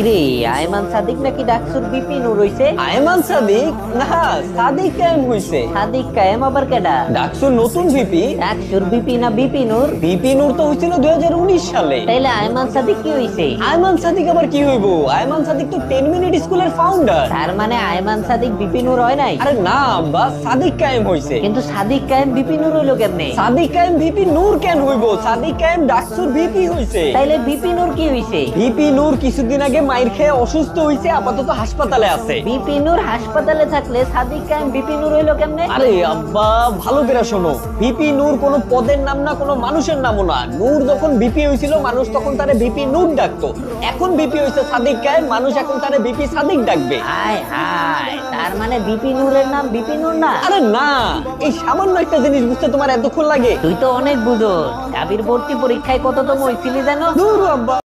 কিরে আয়মান সাদিক নাকি ডাকসুর বিপি নূর হইছে? আয়মান সাদিক? না সাদিক কায়েম হইছে? সাদিক কায়েম আবার কেডা? ডাকসুর নতুন ভিপি ডাকসুর বিপি না বিপি নূর? ভিপি নূর তো হইছিল দুই সালে। তাইলে আয়মান সাদিক কি হইছে? আয়মান সাদিক আবার কি হইব? আয়মান সাদিক তো টেন মিনিট স্কুলের ফাউন্ডার তার মানে আয়মান সাদিক বিপি নূর হয় নাই? আরে না বা সাদিক কায়েম হইছে। কিন্তু সাদিক কায়েম বিপি নূর হইল কেমনে? সাদিক কায়েম কেন হইব? সাদিক কায়েম ডাকসুর ভিপি হইছে। তাইলে বিপি নূর কি হইছে? ভিপি নূর কিছুদিন আগে মাইর খেয়ে অসুস্থ হইছে আপাতত হাসপাতালে আছে। বিপি নূর হাসপাতালে থাকলে সাদিক কায়েম বিপি নূর হইল কেমনে? আরে আব্বা ভালো করে শোনো। ভিপি নূর কোনো পদের নাম না কোনো মানুষের নামও না। নূর যখন ভিপি হয়েছিল মানুষ তখন তারে ভিপি নূর ডাকতো। এখন ভিপি হয়েছে সাদিক কায়েম মানুষ এখন তারে ভিপি সাদিক ডাকবে। হায় হায় তার মানে বিপি নূরের নাম বিপি নূর না? আরে না এই সামান্য একটা জিনিস বুঝতে তোমার এতক্ষণ লাগে। তুই তো অনেক বুঝো ডাবির ভর্তি পরীক্ষায় কততম হইছিলি জানো? দূর আব্বা